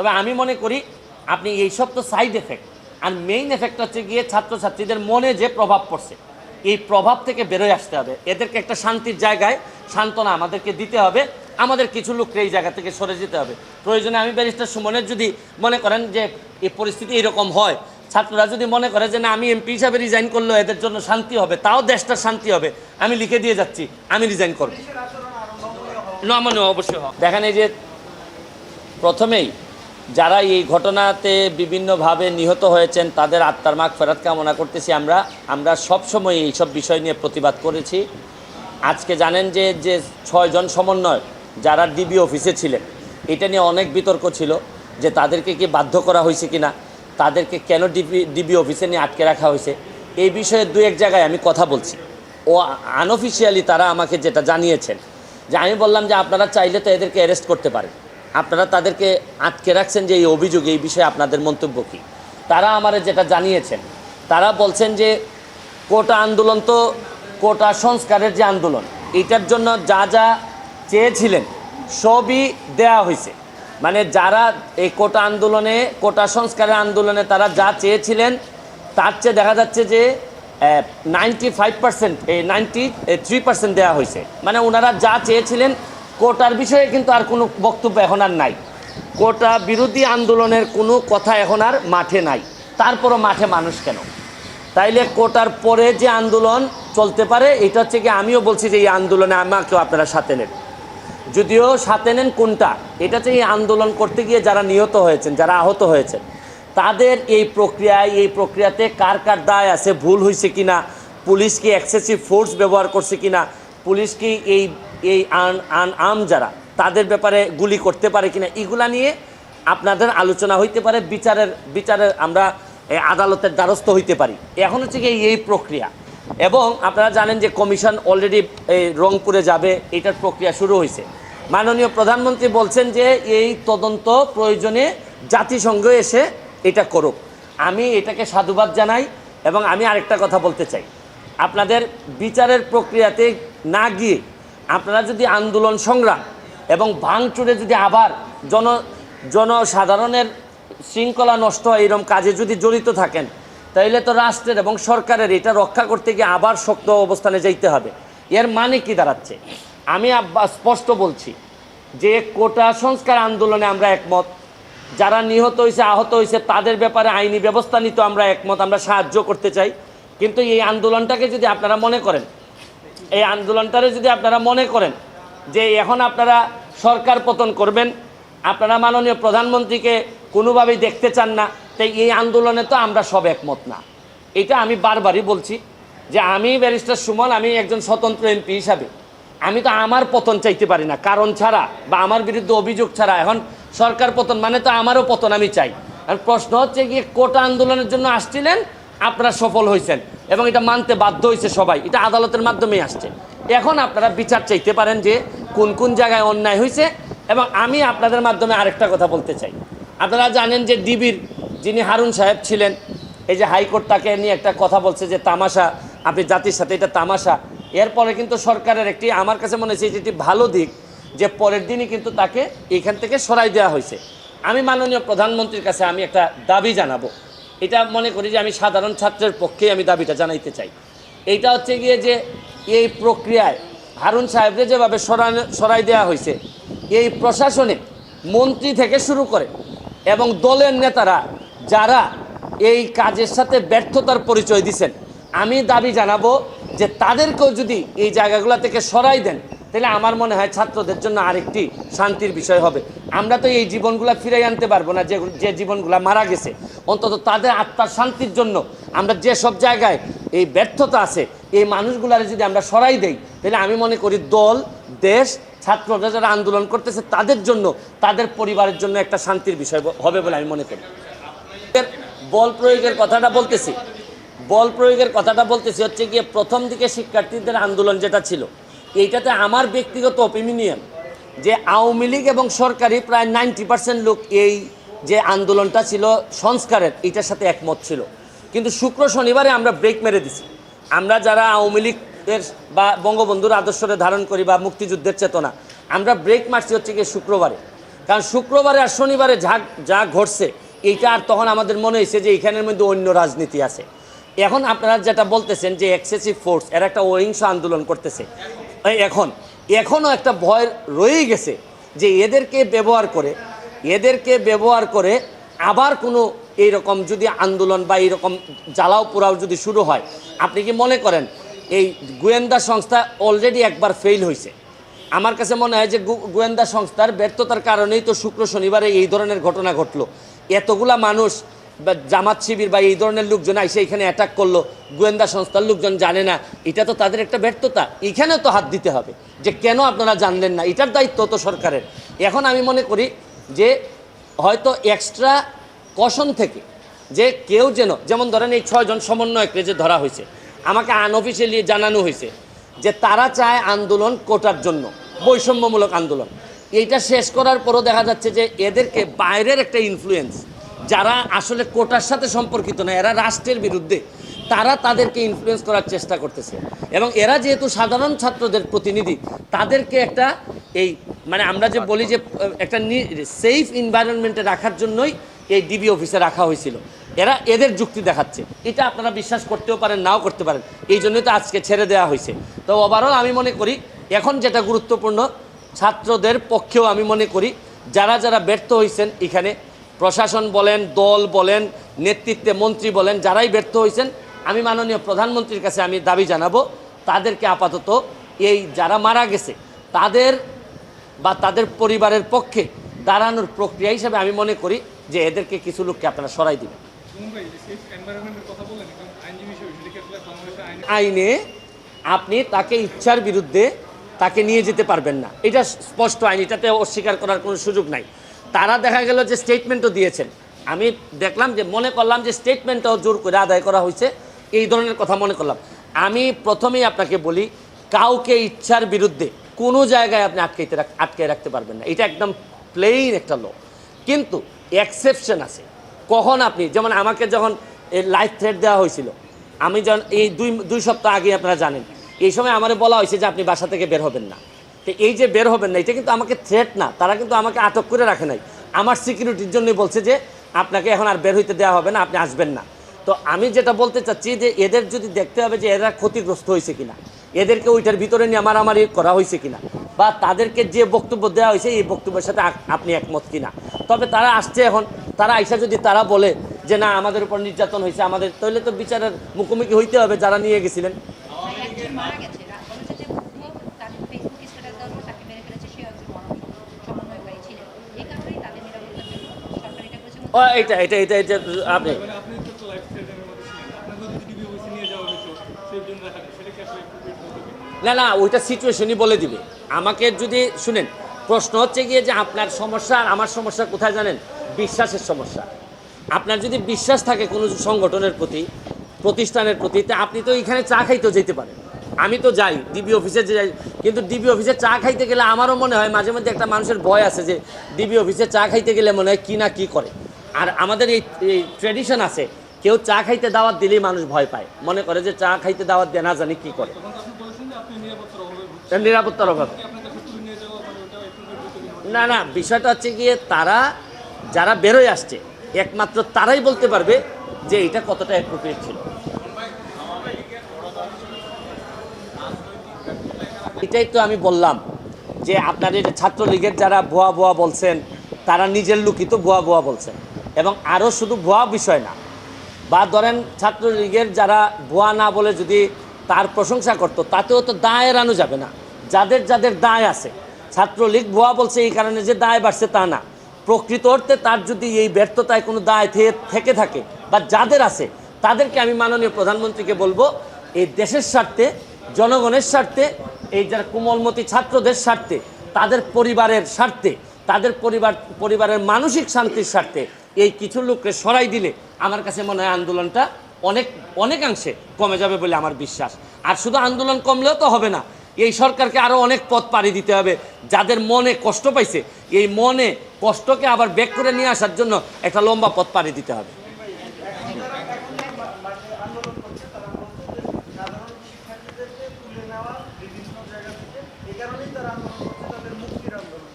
তবে আমি মনে করি আপনি এইসব তো সাইড এফেক্ট আর মেইন এফেক্ট হচ্ছে গিয়ে ছাত্রছাত্রীদের মনে যে প্রভাব পড়ছে এই প্রভাব থেকে বেরোয় আসতে হবে। এদেরকে একটা শান্তির জায়গায় সান্ত্বনা আমাদেরকে দিতে হবে আমাদের কিছু লোককে এই জায়গা থেকে সরে যেতে হবে। প্রয়োজনে আমি ব্যারিস্টার সুমনের যদি মনে করেন যে এই পরিস্থিতি এরকম হয় ছাত্ররা যদি মনে করে যে না আমি এমপি হিসাবে রিজাইন করলেও এদের জন্য শান্তি হবে তাও দেশটা শান্তি হবে আমি লিখে দিয়ে যাচ্ছি আমি রিজাইন করব। নমনীয় অবশ্যই। দেখেন এই যে প্রথমেই যারা এই ঘটনাতে বিভিন্নভাবে নিহত হয়েছেন, তাদের আত্মার মাগ ফেরত কামনা করতেছি। আমরা আমরা সবসময় এইসব বিষয় নিয়ে প্রতিবাদ করেছি। আজকে জানেন যে যে ছয়জন সমন্বয় যারা ডিবি অফিসে ছিলেন, এটা নিয়ে অনেক বিতর্ক ছিল যে তাদেরকে কি বাধ্য করা হয়েছে কিনা, তাদেরকে কেন ডিবি ডিবি অফিসে নিয়ে আটকে রাখা হয়েছে? এই বিষয়ে দু এক জায়গায় আমি কথা বলছি। ও আনঅফিসিয়ালি তারা আমাকে যেটা জানিয়েছেন, যে আমি বললাম যে আপনারা চাইলে তো এদেরকে অ্যারেস্ট করতে পারেন। আপনারা তাদেরকে আটকে রাখছেন যে এই অভিযোগ, এই বিষয়ে আপনাদের মন্তব্য কী? তারা আমার যেটা জানিয়েছেন, তারা বলছেন যে কোটা আন্দোলন তো কোটা সংস্কারের যে আন্দোলন, এটার জন্য যা যা চেয়েছিলেন সবই দেয়া হয়েছে। মানে যারা এই কোটা আন্দোলনে, কোটা সংস্কারের আন্দোলনে তারা যা চেয়েছিলেন, তার চেয়ে দেখা যাচ্ছে যে নাইনটি ফাইভ পার্সেন্ট এই নাইনটি থ্রি পার্সেন্ট দেওয়া হয়েছে। মানে ওনারা যা চেয়েছিলেন কোটার বিষয়ে কিন্তু আর কোনো বক্তব্য এখন আর নাই। কোটা বিরোধী আন্দোলনের কোনো কথা এখন আর মাঠে নাই। তারপরও মাঠে মানুষ কেন? তাইলে কোটার পরে যে আন্দোলন চলতে পারে, এটা হচ্ছে কি আমিও বলছি যে এই আন্দোলনে আমাকেও আপনারা সাথে নেন। যদিও সাথে নেন কোনটা? এটা হচ্ছে এই আন্দোলন করতে গিয়ে যারা নিহত হয়েছেন, যারা আহত হয়েছেন, তাদের এই প্রক্রিয়ায়, এই প্রক্রিয়াতে কার কার দায় আছে, ভুল হয়েছে কিনা, পুলিশ কি এক্সেসিভ ফোর্স ব্যবহার করছে কিনা, পুলিশ কি এই এই আন আন, আম যারা, তাদের ব্যাপারে গুলি করতে পারে কিনা, এগুলা নিয়ে আপনাদের আলোচনা হইতে পারে, বিচারের বিচারের আমরা আদালতের দ্বারস্থ হইতে পারি। এখন হচ্ছে কি এই- প্রক্রিয়া। এবং আপনারা জানেন যে কমিশন অলরেডি এই রংপুরে যাবে, এটার প্রক্রিয়া শুরু হয়েছে মাননীয় প্রধানমন্ত্রী বলছেন যে এই তদন্ত প্রয়োজনে জাতিসংঘ এসে এটা করুক। আমি এটাকে সাধুবাদ জানাই এবং আমি আরেকটা কথা বলতে চাই। আপনাদের বিচারের প্রক্রিয়াতে না গিয়ে আপনারা যদি আন্দোলন সংগ্রাম এবং ভাঙচুরে যদি আবার জন, জনসাধারণের শৃঙ্খলা নষ্ট হয় এরকম কাজে যদি জড়িত থাকেন, তাইলে তো রাষ্ট্রের এবং সরকারের এটা রক্ষা করতে গিয়ে আবার শক্ত অবস্থানে যাইতে হবে। এর মানে কি দাঁড়াচ্ছে? আমি স্পষ্ট বলছি যে কোটা সংস্কার আন্দোলনে আমরা একমত। যারা নিহত হয়েছে আহত হয়েছে তাদের ব্যাপারে আইনি ব্যবস্থা নিতে আমরা একমত, আমরা সাহায্য করতে চাই। কিন্তু এই আন্দোলনটাকে যদি আপনারা মনে করেন এই আন্দোলনটারে যদি আপনারা মনে করেন যে এখন আপনারা সরকার পতন করবেন, আপনারা মাননীয় প্রধানমন্ত্রীকে কোনোভাবেই দেখতে চান না, তাই এই আন্দোলনে তো আমরা সব একমত না। এটা আমি বারবারই বলছি যে আমি ব্যারিস্টার সুমন, আমি একজন স্বতন্ত্র এমপি হিসাবে। আমি তো আমার পতন চাইতে পারি না, কারণ ছাড়া বা আমার বিরুদ্ধে অভিযোগ ছাড়া এখন সরকার পতন মানে তো আমারও পতন আমি চাই। আর প্রশ্ন হচ্ছে গিয়ে কোটা আন্দোলনের জন্য আসছিলেন আপনারা সফল হয়েছেন এবং এটা মানতে বাধ্য হয়েছে সবাই। এটা আদালতের মাধ্যমেই আসছে। এখন আপনারা বিচার চাইতে পারেন যে কোন কোন জায়গায় অন্যায় হয়েছে এবং আমি আপনাদের মাধ্যমে আরেকটা কথা বলতে চাই। আপনারা জানেন যে ডিবির যিনি হারুন সাহেব ছিলেন, এই যে হাইকোর্ট তাকে নিয়ে একটা কথা বলছে যে তামাশা, আপনি জাতির সাথে এটা তামাশা। এরপরে কিন্তু সরকারের একটি, আমার কাছে মনে হচ্ছে এটি ভালো দিক যে পরের দিনই কিন্তু তাকে এখান থেকে সরাই দেওয়া হয়েছে। আমি মাননীয় প্রধানমন্ত্রীর কাছে আমি একটা দাবি জানাব। এটা মনে করি যে আমি সাধারণ ছাত্রের পক্ষে আমি দাবিটা জানাইতে চাই। এইটা হচ্ছে গিয়ে যে এই প্রক্রিয়ায় হারুন সাহেবরে যেভাবে সরানো, সরাই দেওয়া হয়েছে এই প্রশাসনে মন্ত্রী থেকে শুরু করে এবং দলের নেতারা যারা এই কাজের সাথে ব্যর্থতার পরিচয় দিছেন, আমি দাবি জানাব যে তাদেরকেও যদি এই জায়গাগুলো থেকে সরাই দেন তাহলে আমার মনে হয় ছাত্রদের জন্য আরেকটি শান্তির বিষয় হবে। আমরা তো এই জীবনগুলা ফিরাই আনতে পারব না, যে যে জীবনগুলো মারা গেছে। অন্তত তাদের আত্মার শান্তির জন্য আমরা যে সব জায়গায় এই ব্যর্থতা আছে, এই মানুষগুলার যদি আমরা সরাই দেই, তাহলে আমি মনে করি দল, দেশ, ছাত্ররা যারা আন্দোলন করতেছে, তাদের জন্য, তাদের পরিবারের জন্য একটা শান্তির বিষয় হবে বলে আমি মনে করি। বল প্রয়োগের কথাটা বলতেছি। বল প্রয়োগের কথাটা বলতেছি হচ্ছে গিয়ে প্রথম দিকে শিক্ষার্থীদের আন্দোলন যেটা ছিল এইটাতে আমার ব্যক্তিগত অপিনিয়ন যে আওয়ামী লীগ এবং সরকারি প্রায় নাইনটি পার্সেন্ট লোক এই যে আন্দোলনটা ছিল সংস্কারের, এটার সাথে একমত ছিল। কিন্তু শুক্র শনিবারে আমরা ব্রেক মেরে দিছি। আমরা যারা আওয়ামী লীগের বা বঙ্গবন্ধুর আদর্শরে ধারণ করি বা মুক্তিযুদ্ধের চেতনা, আমরা ব্রেক মারছি হচ্ছে গিয়ে শুক্রবারে। কারণ শুক্রবারে আর শনিবারে যা যা ঘটছে, এইটা আর তখন আমাদের মনে হয়েছে যে এখানের মধ্যে অন্য রাজনীতি আছে। এখন আপনারা যেটা বলতেছেন যে এক্সেসিভ ফোর্স এরা একটা অহিংস আন্দোলন করতেছে। এখন, এখনও একটা ভয় রয়েই গেছে যে এদেরকে ব্যবহার করে, এদেরকে ব্যবহার করে আবার কোনো এইরকম যদি আন্দোলন বা এইরকম জ্বালাও পোড়াও যদি শুরু হয়, আপনি কি মনে করেন এই গোয়েন্দা সংস্থা অলরেডি একবার ফেল হয়েছে আমার কাছে মনে হয় যে গোয়েন্দা সংস্থার ব্যর্থতার কারণেই তো শুক্র শনিবারে এই ধরনের ঘটনা ঘটলো। এতগুলা মানুষ বা জামাত শিবির বা এই ধরনের লোকজন এসে এখানে অ্যাটাক করল, গোয়েন্দা সংস্থার লোকজন জানে না, এটা তো তাদের একটা ব্যর্থতা। এখানেও তো হাত দিতে হবে যে কেন আপনারা জানলেন না? এটার দায়িত্ব তো সরকারের। এখন আমি মনে করি যে হয়তো এক্সট্রা কশন থেকে যে কেউ যেন, যেমন ধরেন এই ছয়জন সমন্বয়ককে যে ধরা হয়েছে, আমাকে আনঅফিসিয়ালি জানানো হয়েছে যে তারা চায় আন্দোলন কোটার জন্য, বৈষম্যমূলক আন্দোলন। এইটা শেষ করার পরও দেখা যাচ্ছে যে এদেরকে বাইরের একটা ইনফ্লুয়েন্স যারা আসলে কোটার সাথে সম্পর্কিত না, এরা রাষ্ট্রের বিরুদ্ধে, তারা তাদেরকে ইনফ্লুয়েন্স করার চেষ্টা করতেছে। এবং এরা যেহেতু সাধারণ ছাত্রদের প্রতিনিধি, তাদেরকে একটা এই মানে আমরা যে বলি যে, একটা সেফ এনভায়রনমেন্টে রাখার জন্যই এই ডিবি অফিসে রাখা হয়েছিল। এরা এদের যুক্তি দেখাচ্ছে। এটা আপনারা বিশ্বাস করতেও পারেন, নাও করতে পারেন। এই জন্যই তো আজকে ছেড়ে দেওয়া হয়েছে। তো ওভারঅল আমি মনে করি, এখন যেটা গুরুত্বপূর্ণ, ছাত্রদের পক্ষেও আমি মনে করি, যারা যারা ব্যর্থ হয়েছেন এখানে প্রশাসন বলেন দল বলেন নেতৃত্বে মন্ত্রী বলেন যারাই ব্যর্থ হয়েছেন আমি মাননীয় প্রধানমন্ত্রীর কাছে আমি দাবি জানাব তাদেরকে আপাতত এই যারা মারা গেছে তাদের বা তাদের পরিবারের পক্ষে দাঁড়ানোর প্রক্রিয়া হিসেবে আমি মনে করি যে এদেরকে কিছু লোককে আপনারা সরাই দিবেন। আইনে আপনি তাকে ইচ্ছার বিরুদ্ধে তাকে নিয়ে যেতে পারবেন না। এটা স্পষ্ট আইন এটাতে অস্বীকার করার কোনো সুযোগ নাই। তারা দেখা গেল যে স্টেটমেন্টও দিয়েছেন। আমি দেখলাম যে, মনে করলাম যে স্টেটমেন্টটাও জোর করে আদায় করা হয়েছে। এই ধরনের কথা মনে করলাম। আমি প্রথমেই আপনাকে বলি, কাউকে ইচ্ছার বিরুদ্ধে কোনো জায়গায় আপনি আটকাইতে আটকে রাখতে পারবেন না। এটা একদম প্লেইন একটা ল কিন্তু এক্সেপশন আছে। কখন আপনি, যেমন আমাকে যখন লাইফ থ্রেট দেওয়া হয়েছিল, আমি যখন এই দুই দুই সপ্তাহ আগে আপনারা জানেন, এই সময় আমার বলা হয়েছে যে, আপনি বাসা থেকে বের হবেন না। তো এই যে বের হবেন না, এটা কিন্তু আমাকে থ্রেট না। তারা কিন্তু আমাকে আটক করে রাখে নাই। আমার সিকিউরিটির জন্যই বলছে যে, আপনাকে এখন আর বের হইতে দেওয়া হবে না, আপনি আসবেন না। তো আমি যেটা বলতে চাচ্ছি যে, এদের যদি দেখতে হবে যে, এরা ক্ষতিগ্রস্ত হয়েছে কিনা। এদেরকে ওইটার ভিতরে নিয়ে আমার মারামারি করা হয়েছে কিনা। বা তাদেরকে যে বক্তব্য দেওয়া হয়েছে, এই বক্তব্যের সাথে আপনি একমত কিনা। তবে তারা আসছে এখন। তারা আইসা যদি তারা বলে যে, না, আমাদের উপর নির্যাতন হয়েছে, আমাদের তাহলে তো বিচারের মুখোমুখি হইতে হবে যারা নিয়ে গেছিলেন একজন মারা গেছে রা- বলেছে যে বন্ধু তার ফেসবুক স্ট্যাটাস দেওয়ার পর তাকে মেরে ফেলেছে সে একজন মানবিক সমন্বয়কারী ছিলেন এই কারণেই তাদের নিরাপত্তার জন্য সরকার এটা করেছে ও এটা এটা এটা এটা আপনি মানে আপনি তো তো লাইফ থ্রেটের মধ্যে ছিলেন আপনাকে যদি ডিবি অফিসে নিয়ে যাওয়া হতো সেফ জন্য রাখা হতো, সেটা কি আসলে appropriate হতো কি? না না, ওইটা সিচুয়েশনই বলে দিবে। আমাকে যদি, শুনেন, প্রশ্ন হচ্ছে গিয়ে যে আপনার সমস্যা আর আমার সমস্যা কোথায় জানেন? বিশ্বাসের সমস্যা। আপনার যদি বিশ্বাস থাকে কোনো সংগঠনের প্রতি, প্রতিষ্ঠানের প্রতি, তা আপনি তো এখানে চা খাইতেও যেতে পারেন। আমি তো যাই ডিবি অফিসে যাই, কিন্তু ডিবি অফিসে চা খাইতে গেলে আমারও মনে হয় মাঝে মধ্যে একটা মানুষের ভয় আছে যে ডিবি অফিসে চা খাইতে গেলে মনে হয় কী না কী করে। আর আমাদের এই ট্রেডিশন আছে, কেউ চা খাইতে দাওয়াত দিলেই মানুষ ভয় পায়। মনে করে যে চা খাইতে দাওয়াত দেয়, না জানি কি করে। নিরাপত্তার অভাবে। না? না, বিষয়টা হচ্ছে গিয়ে তারা, যারা বেরোয় আসছে, একমাত্র তারাই বলতে পারবে যে এটা কতটা অ্যাপ্রোপ্রিয়েট ছিল। এটাই তো আমি বললাম যে আপনার এই ছাত্রলীগের যারা ভুয়া ভুয়া বলছেন, তারা নিজের লুকিত ভুয়া ভুয়া বলছেন। এবং আরও শুধু ভুয়া বিষয় না। বা ধরেন ছাত্রলীগের যারা ভুয়া না বলে যদি তার প্রশংসা করতো, তাতেও তো দায় এড়ানো যাবে না। যাদের যাদের দায় আছে। ছাত্রলীগ ভুয়া বলছে এই কারণে যে দায় বাড়ছে তা না। প্রকৃত অর্থে তার যদি এই ব্যর্থতায় কোনো দায় থেকে থাকে বা যাদের আছে, তাদেরকে আমি মাননীয় প্রধানমন্ত্রীকে বলব, এই দেশের স্বার্থে, জনগণের স্বার্থে, এই যারা কোমলমতি ছাত্রদের স্বার্থে, তাদের পরিবারের স্বার্থে, তাদের পরিবার, পরিবারের মানসিক শান্তির স্বার্থে এই কিছু লোককে সরাই দিলে আমার কাছে মনে হয় আন্দোলনটা অনেক, অনেকাংশে কমে যাবে বলে আমার বিশ্বাস। আর শুধু আন্দোলন কমলেও তো হবে না, এই সরকারকে আরও অনেক পথ পাড়ি দিতে হবে। যাদের মনে কষ্ট পাইছে, এই মনে কষ্টকে আবার ব্যাক করে নিয়ে আসার জন্য একটা লম্বা পথ পাড়ি দিতে হবে সাধারণ শিক্ষার্থীদেরকে তুলে নেওয়া বিভিন্ন জায়গা থেকে এই কারণেই তারা আন্দোলন করছে তাদের মুক্তির আন্দোলন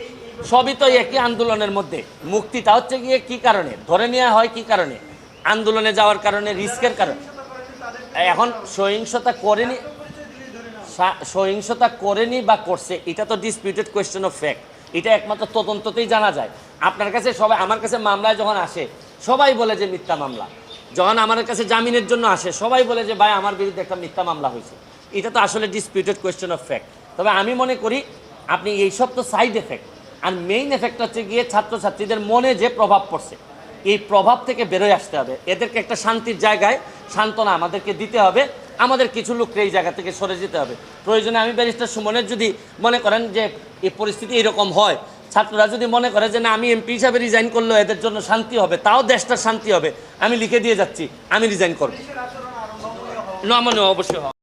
এই এই সবই তো একই আন্দোলনের মধ্যে। মুক্তিটা হচ্ছে গিয়ে কি কারণে? ধরে নেওয়া হয় কি কারণে? আন্দোলনে যাওয়ার কারণে, রিস্কের কারণে। এখন সহিংসতা করেনি সহিংসতা করেনি বা করছে, এটা তো ডিসপিউটেড কোয়েশ্চেন অফ ফ্যাক্ট এটা একমাত্র তদন্ততেই জানা যায়। আপনার কাছে সবাই আমার কাছে মামলায় যখন আসে, সবাই বলে যে মিথ্যা মামলা। যখন আমার কাছে জামিনের জন্য আসে, সবাই বলে যে, ভাই, আমার বিরুদ্ধে একটা মিথ্যা মামলা হয়েছে। এটা তো আসলে ডিসপিউটেড কোয়েশ্চেন অফ ফ্যাক্ট তবে আমি মনে করি, আপনি এইসব তো সাইড এফেক্ট আর মেইন এফেক্ট হচ্ছে গিয়ে ছাত্রছাত্রীদের মনে যে প্রভাব পড়ছে এই প্রভাব থেকে বেরোয় আসতে হবে। এদেরকে একটা শান্তির জায়গায় সান্ত্বনা আমাদেরকে দিতে হবে আমাদের কিছু লোককে এই জায়গা থেকে সরে যেতে হবে। প্রয়োজনে আমি ব্যারিস্টার সুমনের যদি মনে করেন যে এই পরিস্থিতি এরকম হয় ছাত্ররা যদি মনে করে যে না আমি এমপি হিসাবে রিজাইন করলেও এদের জন্য শান্তি হবে তাও দেশটা শান্তি হবে আমি লিখে দিয়ে যাচ্ছি আমি রিজাইন করব। না মানে অবশ্যই হবে।